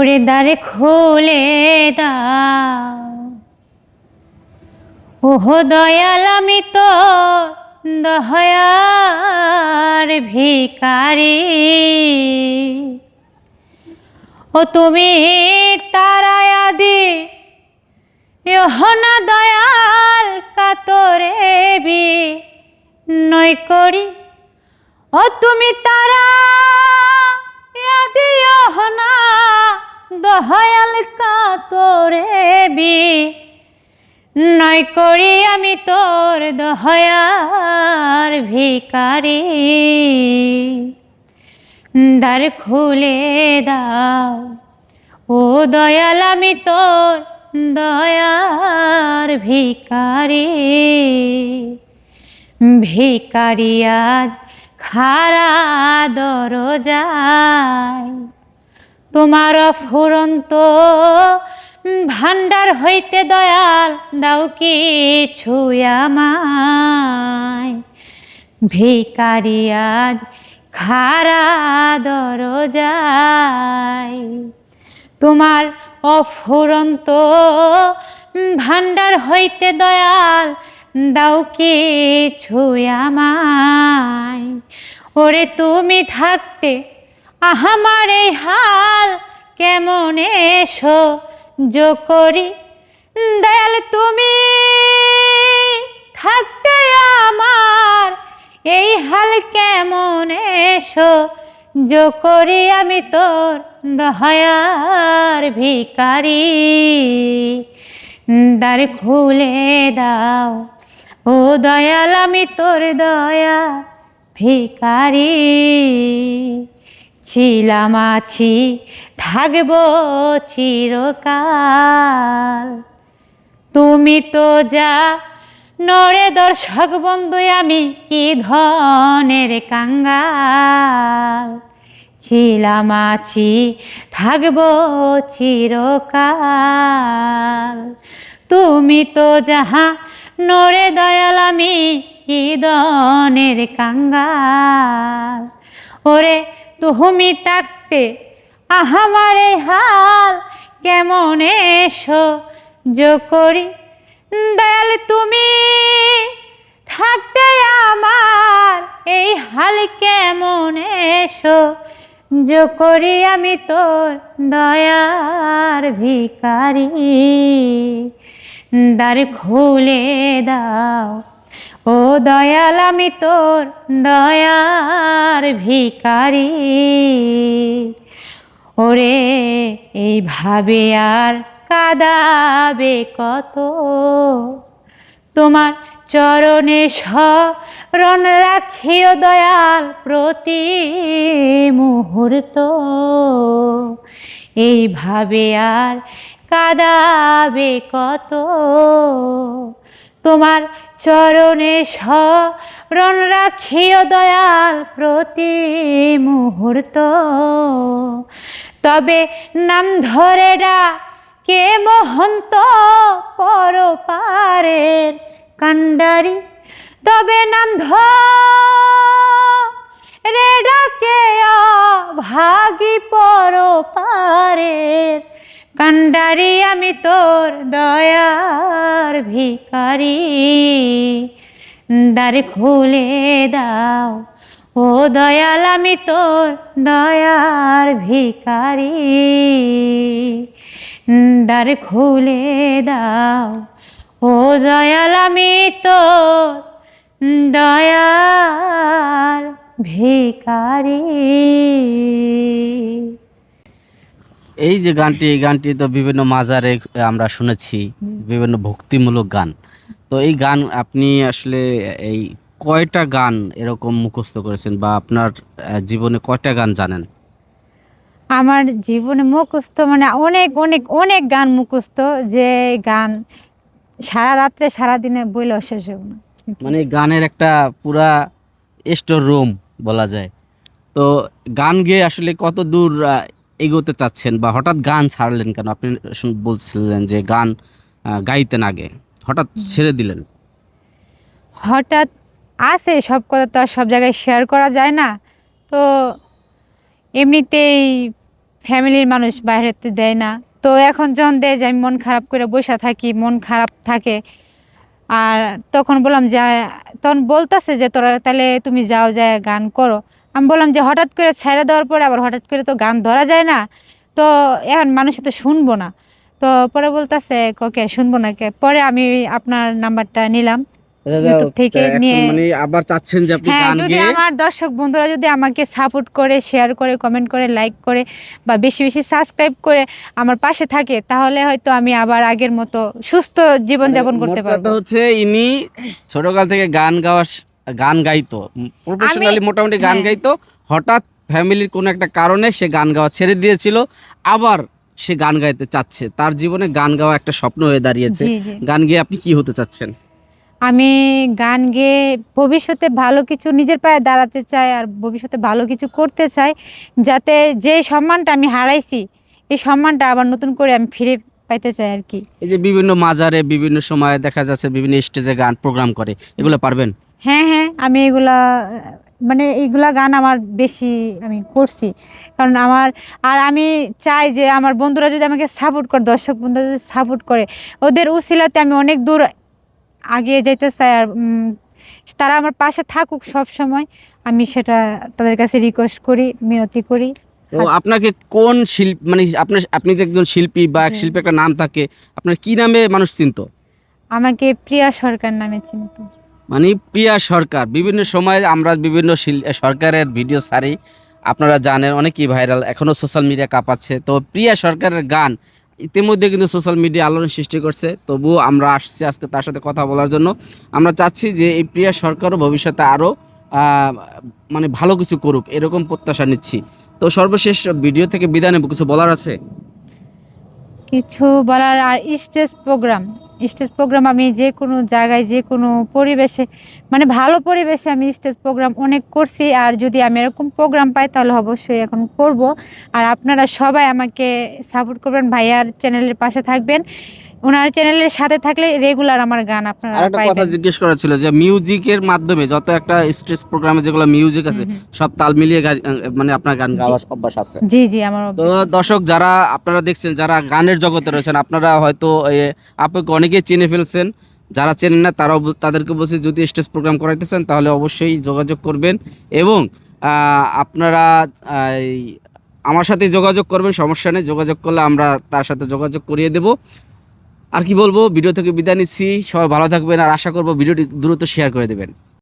ওরে দ্বারে খুলে দাও ওহো দয়াল, আমি তো দয়ার ভিকারি ও তুমি তারায় আদি, ইহনা দয়াল কাতরে বি নয় করি। ও তুমি তারা আদি, ইহনা দয়াল কাতরে বি। নয় করি আমি তোর দহয়ার ভিকারি দ্বার খুলে দাও, ও দয়াল, আমি তোর দয়ার ভিকারি ভিকারি আজ খারা দরজায় তোমার ফুরন্ত ভান্ডার হইতে দয়াল, দাও কি ছুয়ামায় ভিকারি আজ খারা দরজায়। তোমার অফুরন্ত ভান্ডার হইতে দয়াল, দাও কি ছুয়ামায় ওরে তুমি থাকতে আহামার এই হাল কেমন এসো জো করি দয়াল, তুমি থাকতে আমার, এই হাল কেমন এসো? জো করি আমি তোর দয়ার ভিকারি দ্বার খুলে দাও, ও দয়াল, আমি তোর দয়া ভিকারি ছিলাম আছি, থাকব চিরকাল। তুমি তো যা নরে দর্শক বন্ধু, আমি কি ধনের কাঙ্গাল? ছিলাম আছি, থাকব চিরকাল। তুমি তো যাহা নরে দয়াল, আমি কি দনের কাঙ্গাল? ওরে তুমি থাকতে আহামার হাল, কেমন এসো, জো করি। দয়াল তুমি, থাকতে আমার, এই হাল কেমন এসো, জো করি আমি তোর দয়ার ভিকারি দ্বার খুলে দাও ও দয়াল, আমি তোর দয়ার ভিকারি ওরে, এইভাবে আর কাদাবে কত? তোমার চরণে শরণ রাখিও দয়াল প্রতি মুহূর্ত। এইভাবে আর কাদাবে কত? তোমার চরণে শরণ রাখিও দয়াল প্রতি মুহূর্ত। তবে নাম ধরে ডা কে মহন্ত পরপারের কান্ডারি তবে নাম ধরে ডাকে ভাগি পরপারের কান্ডারি আমি তোর দয়ার ভিকারি দ্বার খুলে দাও, ও দয়াল, আমি তোর দয়ার ভিকারি দ্বার খুলে দাও, ও দয়াল, আমি তোর দয়ার ভিকারি এই যে গানটি এই গানটি তো বিভিন্ন মাজারে আমরা শুনেছি বিভিন্ন ভক্তিমূলক গান। তো এই গান আপনি আসলে এই কয়টা গান এরকম মুখস্থ করেছেন বা আপনার জীবনে কয়টা গান জানেন? আমার জীবনে মুখস্থ মানে অনেক অনেক অনেক গান মুখস্থ যে গান সারা রাত্রে সারা দিনে বইলেও শেষ হবে না। মানে গানের একটা পুরা স্টোর রুম বলা যায়। তো গান গেয়ে আসলে কত দূর এগোতে চাচ্ছেন বা হঠাৎ গান ছাড়লেন কেন? আপনি বলছিলেন যে গান গাইতেন আগে। হঠাৎ ছেড়ে দিলেন। হঠাৎ আছে সব কথা তো আর সব জায়গায় শেয়ার করা যায় না। তো এমনিতেই ফ্যামিলির মানুষ বাইরেতে দেয় না। তো এখন যখন দেয় যে আমি মন খারাপ করে বসে থাকি মন খারাপ থাকে আর তখন বললাম যে তখন বলতেছে যে তোরা তাহলে তুমি যাও যায় গান করো। আমি বললাম যে হঠাৎ করে ছেড়ে দেওয়ার পরে আবার হঠাৎ করে তো গান ধরা যায় না। তো এখন মানুষে তো শুনব না। তো পরে বলতেছে ওকে শুনব না কে পরে আমি আপনার নাম্বারটা নিলাম। থেকে নিয়ে- মানে আবার চাচ্ছেন যে আপনি হ্যাঁ গান যদি আমার দর্শক বন্ধুরা যদি আমাকে সাপোর্ট করে শেয়ার করে কমেন্ট করে লাইক করে বা বেশি বেশি সাবস্ক্রাইব করে আমার পাশে থাকে তাহলে হয়তো আমি আবার আগের মতো সুস্থ জীবন যাপন মানে করতে পারব। হচ্ছে ইনি ছোটকাল থেকে গান গাওয়া গান গাইতো। প্রফেশনালি মোটামুটি গান হ্যাঁ। গাইতো। হঠাৎ ফ্যামিলির কোনো একটা কারণে সে গান গাওয়া ছেড়ে দিয়েছিল। আবার সে গান গাইতে চাচ্ছে। তার জীবনে গান গাওয়া একটা স্বপ্ন হয়ে দাঁড়িয়েছে। গান গেয়ে আপনি কি হতে চাচ্ছেন? আমি গান গেয়ে ভবিষ্যতে ভালো কিছু নিজের পায়ে দাঁড়াতে চাই আর ভবিষ্যতে ভালো কিছু করতে চাই যাতে যে সম্মানটা আমি হারাইছি এই সম্মানটা আবার নতুন করে আমি ফিরে পাইতে চাই আর কি। এই যে বিভিন্ন মাজারে বিভিন্ন সময়ে দেখা যাচ্ছে বিভিন্ন স্টেজে গান প্রোগ্রাম করে। এগুলো পারবেন? হ্যাঁ হ্যাঁ আমি এগুলা মানে এইগুলা গান আমার বেশি আমি করছি। কারণ আমার আর আমি চাই যে আমার বন্ধুরা যদি আমাকে সাপোর্ট করে দর্শক বন্ধুরা যদি সাপোর্ট করে ওদের উশিলাতে আমি অনেক দূর আগিয়ে যেতে চাই আর তারা আমার পাশে থাকুক সব সময় আমি সেটা তাদের কাছে রিকোয়েস্ট করি মিনতি করি। তো আপনাকে কোন শিল্প মানে আপনার আপনি যে একজন শিল্পী বা এক শিল্পী একটা নাম থাকে আপনার কি নামে মানুষ চিনতো? আমাকে প্রিয়া সরকার নামে চিনত। মানে প্রিয়া সরকার, বিভিন্ন সময় আমরা বিভিন্ন সরকারের ভিডিও সারি আপনারা জানেন, অনেকই ভাইরাল এখনও সোশ্যাল মিডিয়া কাঁপাচ্ছে। তো প্রিয়া সরকারের গান, ইতিমধ্যে কিন্তু সোশ্যাল মিডিয়া আলোড়ন সৃষ্টি করছে। তবুও আমরা আসছি আজকে তার সাথে কথা বলার জন্য। আমরা চাচ্ছি যে এই প্রিয়া সরকারও ভবিষ্যতে আরও মানে ভালো কিছু করুক, এরকম প্রত্যাশা নিচ্ছি। তো সর্বশেষ ভিডিও থেকে নেব, কিছু বলার আছে? কিছু বলার আর স্টেজ প্রোগ্রাম স্টেজ প্রোগ্রাম আমি যে কোনো জায়গায়, যে কোনো পরিবেশে মানে ভালো পরিবেশে আমি স্টেজ প্রোগ্রাম অনেক করছি। আর যদি আমি এরকম প্রোগ্রাম পাই, তাহলে অবশ্যই এখন করব। আর আপনারা সবাই আমাকে সাপোর্ট করবেন, ভাইয়ার চ্যানেলের পাশে থাকবেন। ওনার চ্যানেলের সাথে থাকলে রেগুলার আমার গান আপনারা আরেকটা কথা জিজ্ঞেস করা ছিল যে মিউজিকের মাধ্যমে যত একটা স্টেজ প্রোগ্রামে যেগুলো মিউজিক আছে। সব তাল মিলিয়ে মানে আপনার গান গাওয়ার অভ্যাস আছে। জি জি আমার তো। দর্শক যারা আপনারা দেখছেন যারা গানের জগতে রয়েছেন আপনারা হয়তো আপনাকে অনেকেই চিনে ফেলছেন। যারা চেনেন না তারাও বল- তাদেরকে বলছি যদি স্টেজ প্রোগ্রাম করাইতে চান তাহলে অবশ্যই যোগাযোগ করবেন এবং আপনারা আমার সাথে যোগাযোগ করবেন সমস্যা নেই। যোগাযোগ করলে আমরা তার সাথে যোগাযোগ করিয়ে দেব। আর কি বলব? ভিডিও থেকে বিদায় নিচ্ছি। সবাই ভালো থাকবেন আর আশা করব ভিডিওটি দ্রুত শেয়ার করে দেবেন।